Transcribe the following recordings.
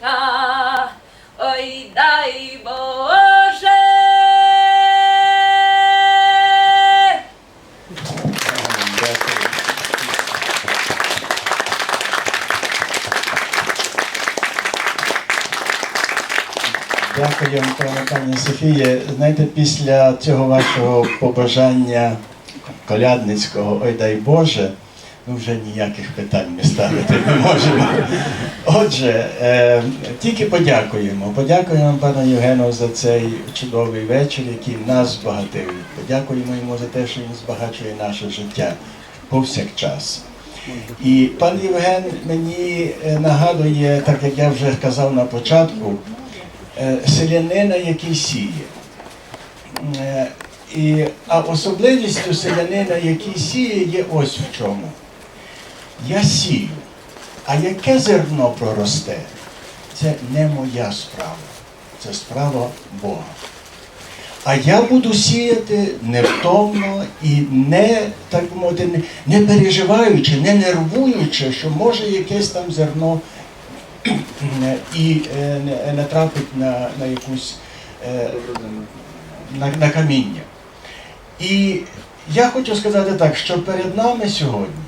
дочка, ой дай Боже. Дякую, пані Софіє. Знаєте, після цього вашого побажання колядницького, ой дай Боже ну вже ніяких питань ми ставити не можемо. Отже, е, тільки подякуємо. Подякуємо пану Євгену за цей чудовий вечір, який нас збагатив. Подякуємо йому за те, що він збагачує наше життя повсякчас. І пан Євген мені е, нагадує, так як я вже казав на початку, е, селянина, який сіє. Е, І, а особливістю селянина, який сіє, є ось в чому. Я сію, а яке зерно проросте, це не моя справа, це справа Бога. А я буду сіяти невтомно і не, так мовити, не, переживаючи, не нервуючи, що може якесь там зерно і е, не, не трапить на, на якусь е, на, на каміння. І я хочу сказати так, що перед нами сьогодні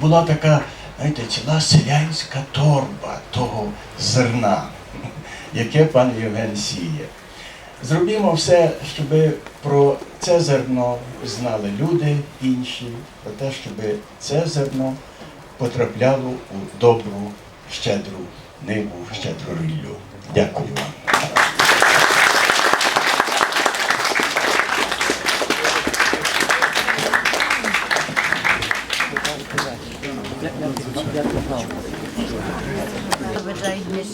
була така, знаєте, ціла селянська торба того зерна, яке пан Євген сіє. Зробімо все, щоб про це зерно знали люди інші, про те, щоб це зерно потрапляло у добру, щедру ниву, щедру ріллю. Дякую вам. Вважають, не